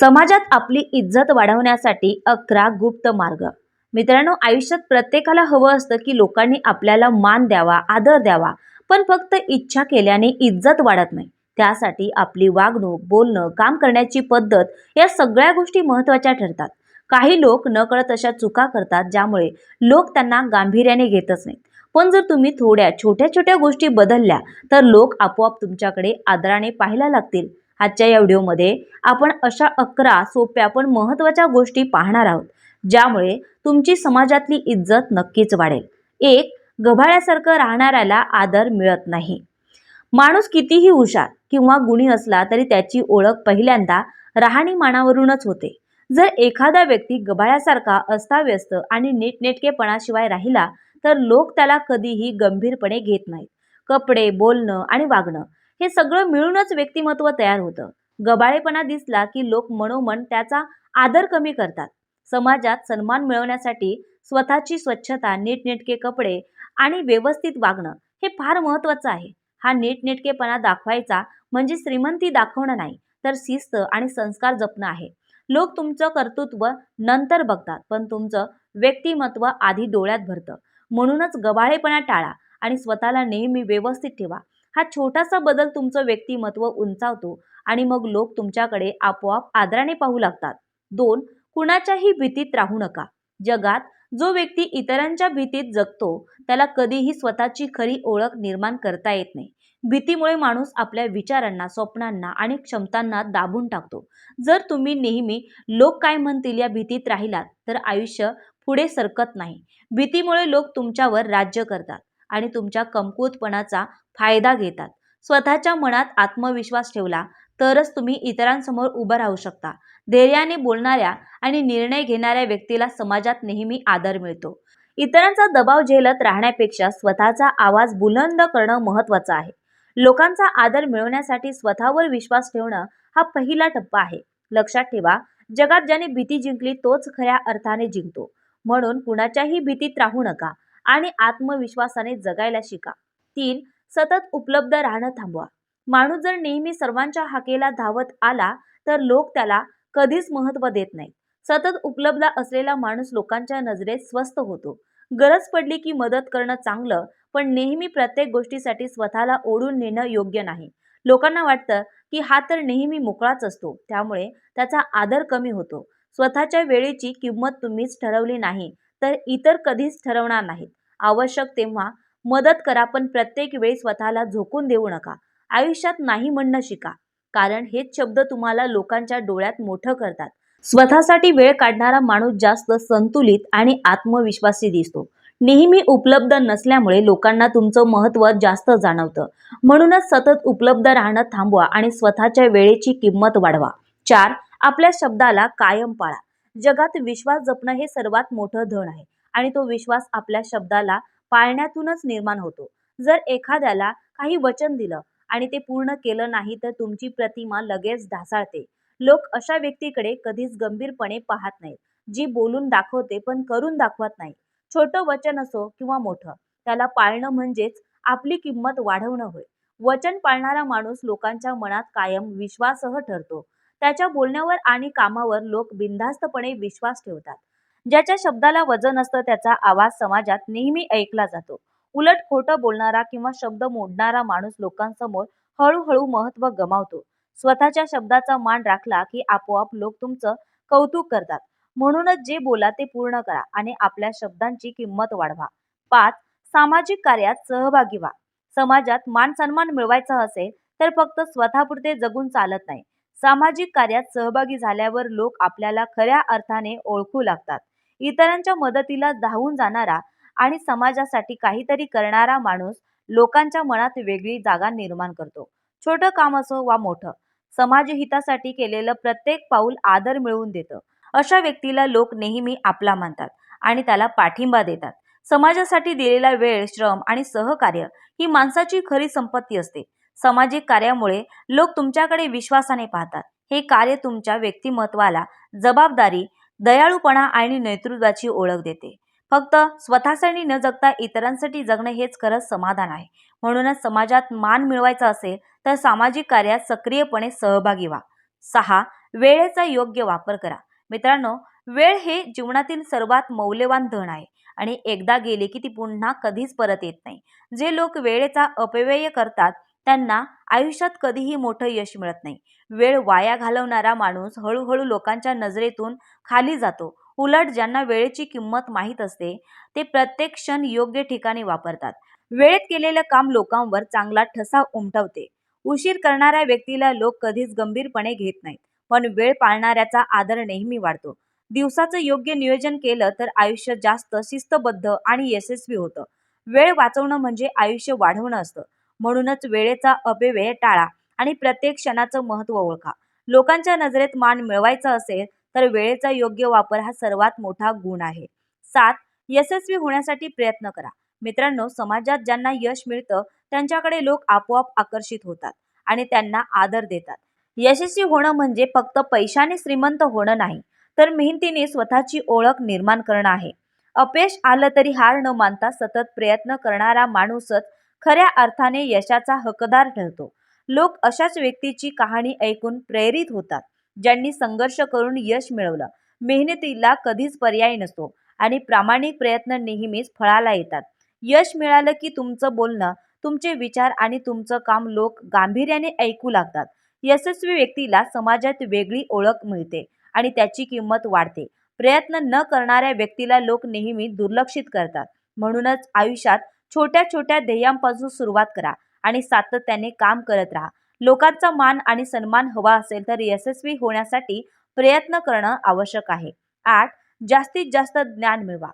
समाजात आपली इज्जत वाढवण्यासाठी अकरा गुप्त मार्ग. मित्रांनो आयुष्यात प्रत्येकाला हवं असतं की लोकांनी आपल्याला मान द्यावा आदर द्यावा पण फक्त इच्छा केल्याने इज्जत वाढत नाही. त्यासाठी आपली वागणूक बोलणं काम करण्याची पद्धत या सगळ्या गोष्टी महत्त्वाच्या ठरतात. काही लोक नकळत अशा चुका करतात ज्यामुळे लोक त्यांना गांभीर्याने घेतच नाहीत. पण जर तुम्ही थोड्या छोट्या छोट्या गोष्टी बदलल्या तर लोक आपोआप तुमच्याकडे आदराने पाहायला लागतील. आजच्या या व्हिडिओमध्ये आपण अशा अकरा सोप्या पण महत्त्वाच्या गोष्टी पाहणार आहोत ज्यामुळे तुमची समाजातली इज्जत नक्कीच वाढेल. एक गभाळ्यासारखं राहणाऱ्याला आदर मिळत नाही. माणूस कितीही हुशार किंवा गुणी असला तरी त्याची ओळख पहिल्यांदा राहणीमानावरूनच होते. जर एखादा व्यक्ती गबाळ्यासारखा अस्ताव्यस्त आणि नीटनेटकेपणाशिवाय राहिला तर लोक त्याला कधीही गंभीरपणे घेत नाहीत. कपडे बोलणं आणि वागणं हे सगळं मिळूनच व्यक्तिमत्व तयार होतं. गबाळेपणा दिसला की लोक मनोमन त्याचा आदर कमी करतात. समाजात सन्मान मिळवण्यासाठी स्वतःची स्वच्छता नीटनेटके कपडे आणि व्यवस्थित वागणं हे फार महत्त्वाचं आहे. हा नीटनेटकेपणा दाखवायचा म्हणजे श्रीमंती दाखवणं नाही तर शिस्त आणि संस्कार जपणं आहे. लोक तुमचं कर्तृत्व नंतर बघतात पण तुमचं व्यक्तिमत्व आधी डोळ्यात भरतं. म्हणूनच गबाळेपणा टाळा आणि स्वतःला नेहमी व्यवस्थित ठेवा. हा छोटासा बदल तुमचं व्यक्तिमत्व उंचावतो आणि मग लोक तुमच्याकडे आपोआप आदराने पाहू लागतात. दोन कुणाच्याही भीतीत राहू नका. जगात जो व्यक्ती इतरांच्या भीतीत जगतो त्याला कधीही स्वतःची खरी ओळख निर्माण करता येत नाही. भीतीमुळे माणूस आपल्या विचारांना स्वप्नांना आणि क्षमतांना दाबून टाकतो. जर तुम्ही नेहमी लोक काय म्हणतील या भीतीत राहिलात तर आयुष्य पुढे सरकत नाही. भीतीमुळे लोक तुमच्यावर राज्य करतात आणि तुमच्या कमकुवतपणाचा फायदा घेतात. स्वतःच्या मनात आत्मविश्वास ठेवला तरच तुम्ही इतरांसमोर उभं राहू शकता. धैर्याने बोलणाऱ्या आणि निर्णय घेणाऱ्या व्यक्तीला समाजात नेहमी आदर मिळतो. इतरांचा दबाव झेलत राहण्यापेक्षा स्वतःचा आवाज बुलंद करणं महत्त्वाचं आहे. लोकांचा आदर मिळवण्यासाठी स्वतःवर विश्वास ठेवणं हा पहिला टप्पा आहे. लक्षात ठेवा जगात ज्याने भीती जिंकली तोच खऱ्या अर्थाने जिंकतो. म्हणून कुणाच्याही भीतीत राहू नका आणि आत्मविश्वासाने जगायला शिका. तीन सतत उपलब्ध राहणं थांबवा. माणूस जर नेहमी सर्वांच्या हाकेला धावत आला तर लोक त्याला कधीच महत्त्व देत नाहीत. सतत उपलब्ध असलेला माणूस लोकांच्या नजरेत स्वस्त होतो. गरज पडली की मदत करणं चांगलं पण नेहमी प्रत्येक गोष्टीसाठी स्वतःला ओढून नेणं योग्य नाही. लोकांना वाटतं की हा तर नेहमी मोकळाच असतो त्यामुळे त्याचा आदर कमी होतो. स्वतःच्या वेळेची किंमत तुम्हीच ठरवली नाही तर इतर कधीच ठरवणार नाहीत. आवश्यक तेव्हा मदत करा पण प्रत्येक वेळी स्वतःला झोकून देऊ नका. आयुष्यात नाही म्हणणं शिका. कारण हेच शब्द तुम्हाला लोकांच्या डोळ्यात मोठं करतात. स्वतःसाठी वेळ काढणारा माणूस जास्त संतुलित आणि आत्मविश्वासी दिसतो. नेहमी उपलब्ध नसल्यामुळे लोकांना तुमचं महत्त्व जास्त जाणवतं. म्हणूनच सतत उपलब्ध राहणं थांबवा आणि स्वतःच्या वेळेची किंमत वाढवा. चार आपल्या शब्दाला कायम पाळा. जगात विश्वास जपणं हे सर्वात मोठं धन आहे आणि तो विश्वास आपल्या शब्दाला पाळण्यातूनच निर्माण होतो. जर एखाद्याला काही वचन दिलं आणि ते पूर्ण केलं नाही तर तुमची प्रतिमा लगेच ढासाळते. लोक अशा व्यक्तीकडे कधीच गंभीरपणे पाहत नाहीत जी बोलून दाखवते पण करून दाखवत नाही. छोटं वचन असो किंवा मोठं त्याला पाळणं म्हणजेच आपली किंमत वाढवणं होय. वचन पाळणारा माणूस लोकांच्या मनात कायम विश्वासह ठरतो. त्याच्या बोलण्यावर आणि कामावर लोक बिनधास्तपणे विश्वास ठेवतात. ज्याच्या शब्दाला वजन असतं त्याचा आवाज समाजात नेहमी ऐकला जातो. उलट खोटं बोलणारा किंवा शब्द मोडणारा माणूस लोकांसमोर हळूहळू महत्त्व गमावतो. स्वतःच्या शब्दाचा मान राखला की आपोआप लोक तुमचं कौतुक करतात. म्हणूनच जे बोला ते पूर्ण करा आणि आपल्या शब्दांची किंमत वाढवा. पाच सामाजिक कार्यात सहभागी व्हा. समाजात मान सन्मान मिळवायचा असेल तर फक्त स्वतःपुरते जगून चालत नाही. सामाजिक कार्यात सहभागी झाल्यावर लोक आपल्याला खऱ्या अर्थाने ओळखू लागतात. इतरांच्या मदतीला धावून जाणारा आणि समाजासाठी काहीतरी करणारा माणूस लोकांच्या मनात वेगळी जागा निर्माण करतो. छोटं काम असो वा मोठं समाजहितासाठी केलेलं प्रत्येक पाऊल आदर मिळवून देतं. अशा व्यक्तीला लोक नेहमी आपला मानतात आणि त्याला पाठिंबा देतात. समाजासाठी दिलेला वेळ श्रम आणि सहकार्य ही माणसाची खरी संपत्ती असते. सामाजिक कार्यामुळे लोक तुमच्याकडे विश्वासाने पाहतात. हे कार्य तुमच्या व्यक्तिमत्वाला जबाबदारी दयाळूपणा आणि नेतृत्वाची ओळख देते. फक्त स्वतःसाठी न जगता इतरांसाठी जगणे हेच खरंच समाधान आहे. म्हणूनच समाजात मान मिळवायचा असेल तर सामाजिक कार्यात सक्रियपणे सहभागी व्हा. सहा वेळेचा योग्य वापर करा. मित्रांनो वेळ हे जीवनातील सर्वात मौल्यवान धन आहे आणि एकदा गेले की ती पुन्हा कधीच परत येत नाही. जे लोक वेळेचा अपव्यय करतात त्यांना आयुष्यात कधीही मोठं यश मिळत नाही. वेळ वाया घालवणारा माणूस हळूहळू लोकांच्या नजरेतून खाली जातो. उलट ज्यांना वेळेची किंमत माहीत असते ते प्रत्येक क्षण योग्य ठिकाणी वापरतात. वेळेत केलेलं काम लोकांवर चांगला ठसा उमटवते. उशीर करणाऱ्या व्यक्तीला लोक कधीच गंभीरपणे घेत नाहीत पण वेळ पाळणाऱ्याचा आदर नेहमी वाढतो. दिवसाचं योग्य नियोजन केलं तर आयुष्य जास्त शिस्तबद्ध आणि यशस्वी होतं. वेळ वाचवणं म्हणजे आयुष्य वाढवणं असतं. म्हणूनच वेळेचा अपव्यय टाळा आणि प्रत्येक क्षणाचं महत्त्व ओळखा. लोकांच्या नजरेत मान मिळवायचा असेल तर वेळेचा योग्य वापर हा सर्वात मोठा गुण आहे. सात यशस्वी होण्यासाठी प्रयत्न करा. मित्रांनो समाजात ज्यांना यश मिळतं त्यांच्याकडे लोक आपोआप आकर्षित होतात आणि त्यांना आदर देतात. यशस्वी होणं म्हणजे फक्त पैशाने श्रीमंत होणं नाही तर मेहनतीने स्वतःची ओळख निर्माण करणं आहे. अपयश आलं तरी हार न मानता सतत प्रयत्न करणारा माणूसच खऱ्या अर्थाने यशाचा हकदार ठरतो. लोक अशाच व्यक्तीची कहाणी ऐकून प्रेरित होतात ज्यांनी संघर्ष करून यश मिळवलं. मेहनतीला कधीच पर्याय नसतो आणि प्रामाणिक प्रयत्न नेहमीच फळाला येतात. यश मिळालं की तुमचं बोलणं तुमचे विचार आणि तुमचं काम लोक गांभीर्याने ऐकू लागतात. यशस्वी व्यक्तीला समाजात वेगळी ओळख मिळते आणि त्याची किंमत वाढते. प्रयत्न न करणाऱ्या व्यक्तीला लोक नेहमी दुर्लक्षित करतात. म्हणूनच आयुष्यात छोट्या छोट्या ध्येयांपासून सुरुवात करा आणि सातत्याने काम करत राहा. लोकांचा मान आणि सन्मान हवा असेल तर यशस्वी होण्यासाठी प्रयत्न करणं आवश्यक आहे. आठ जास्तीत जास्त ज्ञान मिळवा.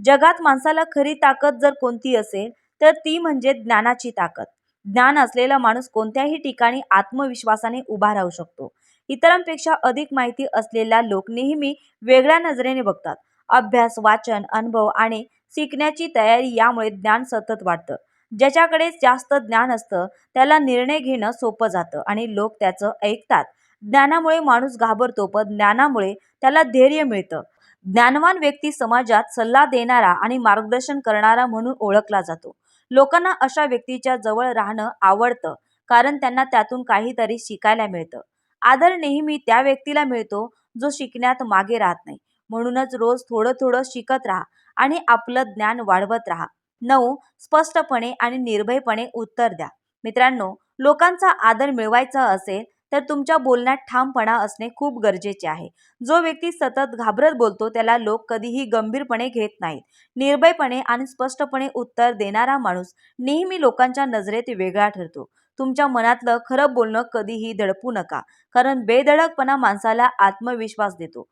जगात माणसाला खरी ताकद जर कोणती असेल तर ती म्हणजे ज्ञानाची ताकद. ज्ञान असलेला माणूस कोणत्याही ठिकाणी आत्मविश्वासाने उभा राहू शकतो. इतरांपेक्षा अधिक माहिती असलेला लोक नेहमी वेगळ्या नजरेने बघतात. अभ्यास वाचन अनुभव आणि शिकण्याची तयारी यामुळे ज्ञान सतत वाढतं. ज्याच्याकडे जास्त ज्ञान असतं त्याला निर्णय घेणं सोपं जातं आणि लोक त्याचं ऐकतात. ज्ञानामुळे माणूस घाबरतो पण ज्ञानामुळे त्याला धैर्य मिळतं. ज्ञानवान व्यक्ती समाजात सल्ला देणारा आणि मार्गदर्शन करणारा म्हणून ओळखला जातो. लोकांना अशा व्यक्तीच्या जवळ राहणं आवडतं कारण त्यांना त्यातून काहीतरी शिकायला मिळतं. आदर नेहमी त्या व्यक्तीला मिळतो जो शिकण्यात मागे राहत नाही. म्हणूनच रोज थोडं थोडं शिकत राहा आणि आपलं ज्ञान वाढवत राहा. नऊ स्पष्टपणे आणि निर्भयपणे उत्तर द्या. मित्रांनो लोकांचा आदर मिळवायचा असेल तर तुमच्या बोलण्यात ठामपणा असणे खूप गरजेचे आहे. जो व्यक्ती सतत घाबरत बोलतो त्याला लोक कधीही गंभीरपणे घेत नाहीत. निर्भयपणे आणि स्पष्टपणे उत्तर देणारा माणूस नेहमी लोकांच्या नजरेत वेगळा ठरतो. तुमच्या मनातलं खरं बोलणं कधीही दडपू नका कारण बेधडकपणा माणसाला आत्मविश्वास देतो.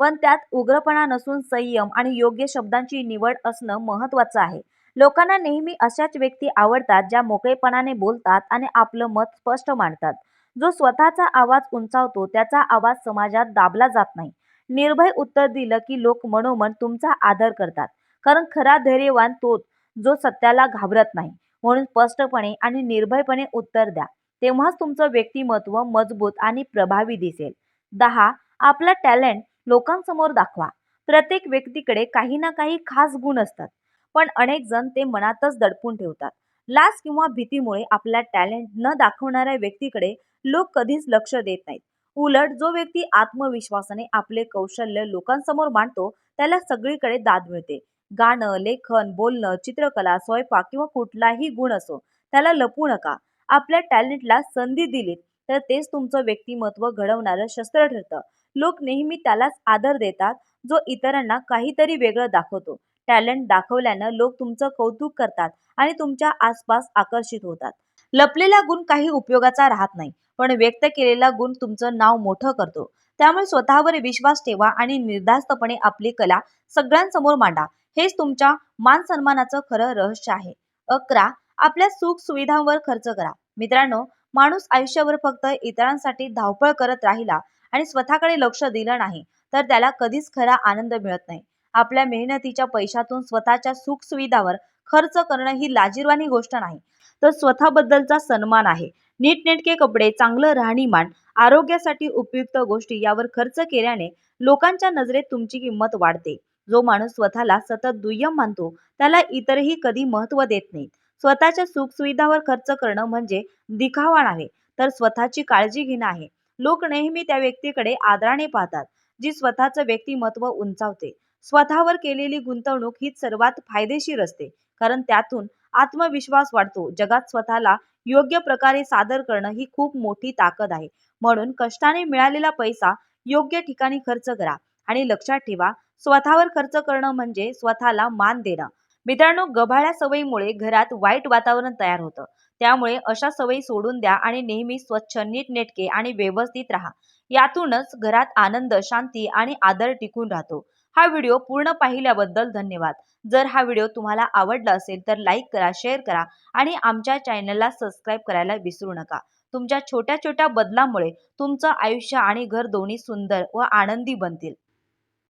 पण त्यात उग्रपणा नसून संयम आणि योग्य शब्दांची निवड असणं महत्त्वाचं आहे. लोकांना नेहमी अशाच व्यक्ती आवडतात ज्या मोकळेपणाने बोलतात आणि आपलं मत स्पष्ट मांडतात. जो स्वतःचा आवाज उंचावतो त्याचा आवाज समाजात दाबला जात नाही. निर्भय उत्तर दिलं की लोक मनोमन तुमचा आदर करतात. कारण खरा धैर्यवान तोच जो सत्याला घाबरत नाही. म्हणून स्पष्टपणे आणि निर्भयपणे उत्तर द्या. तेव्हाच तुमचं व्यक्तिमत्व मजबूत आणि प्रभावी दिसेल. दहा आपला टॅलेंट लोकांसमोर दाखवा. प्रत्येक व्यक्तीकडे काही ना काही खास गुण असतात. पण अनेक जण ते मनातच दडपून ठेवतात. लाच किंवा भीतीमुळे आपला टॅलेंट न दाखवणाऱ्या व्यक्तीकडे लोक कधीच लक्ष देत नाहीत. उलट जो व्यक्ती आत्मविश्वासाने आपले कौशल्य लोकांसमोर मांडतो त्याला सगळीकडे दाद मिळते. गाणं लेखन बोलणं चित्रकला स्वयंपाक किंवा कुठलाही गुण असो त्याला लपू नका. आपल्या टॅलेंटला संधी दिलीत तर तेच तुमचं व्यक्तिमत्व घडवणारं शस्त्र ठरतं. लोक नेहमी त्यालाच आदर देतात जो इतरांना काहीतरी वेगळं दाखवतो. टॅलेंट दाखवल्यानं लोक तुमचं कौतुक करतात आणि तुमच्या आसपास आकर्षित होतात. लपलेला गुण काही उपयोगाचा राहत नाही पण व्यक्त केलेला गुण तुमचं नाव मोठं करतो. त्यामुळे स्वतःवर विश्वास ठेवा आणि निर्धास्तपणे आपली कला सगळ्यांसमोर मांडा. हेच तुमच्या मान सन्मानाचं खरं रहस्य आहे. अकरा आपल्या सुख सुविधांवर खर्च करा. मित्रांनो माणूस आयुष्यावर फक्त इतरांसाठी धावपळ करत राहिला आणि स्वतःकडे लक्ष दिलं नाही तर त्याला कधीच खरा आनंद मिळत नाही. आपल्या मेहनतीच्या पैशातून स्वतःच्या सुख सुविधावर खर्च करणं ही लाजीरवाणी गोष्ट नाही. तर स्वतःबद्दलचा सन्मान आहे. नीटनेटके कपडे चांगलं राहणीमान आरोग्यासाठी उपयुक्त गोष्टी यावर खर्च केल्याने लोकांच्या नजरेत तुमची किंमत वाढते. जो माणूस स्वतःला सतत दुय्यम मानतो त्याला इतरही कधी महत्त्व देत नाहीत. स्वतःच्या सुखसुविधावर खर्च करणं म्हणजे दिखावा आहे तर स्वतःची काळजी घेणं आहे. लोक नेहमी त्या व्यक्तीकडे आदराने पाहतात जी स्वतःचं व्यक्तिमत्व उंचावते. स्वतःवर केलेली गुंतवणूक हीच सर्वात फायदेशीर असते कारण त्यातून आत्मविश्वास वाढतो. जगात स्वतःला योग्य प्रकारे सादर करणं ही खूप मोठी ताकद आहे. म्हणून कष्टाने मिळालेला पैसा योग्य ठिकाणी खर्च करा आणि लक्षात ठेवा स्वतःवर खर्च करणं म्हणजे स्वतःला मान देणं. मित्रांनो गभाळ्या सवयीमुळे घरात वाईट वातावरण तयार होतं. त्यामुळे अशा सवयी सोडून द्या आणि नेहमी स्वच्छ नीटनेटके आणि व्यवस्थित राहा. यातूनच घरात आनंद शांती आणि आदर टिकून राहतो. हा व्हिडिओ पूर्ण पाहिल्याबद्दल धन्यवाद. जर हा व्हिडिओ तुम्हाला आवडला असेल तर लाईक करा शेअर करा आणि आमच्या चॅनलला सबस्क्राईब करायला विसरू नका. तुमच्या छोट्या छोट्या बदलामुळे तुमचं आयुष्य आणि घर दोन्ही सुंदर व आनंदी बनतील.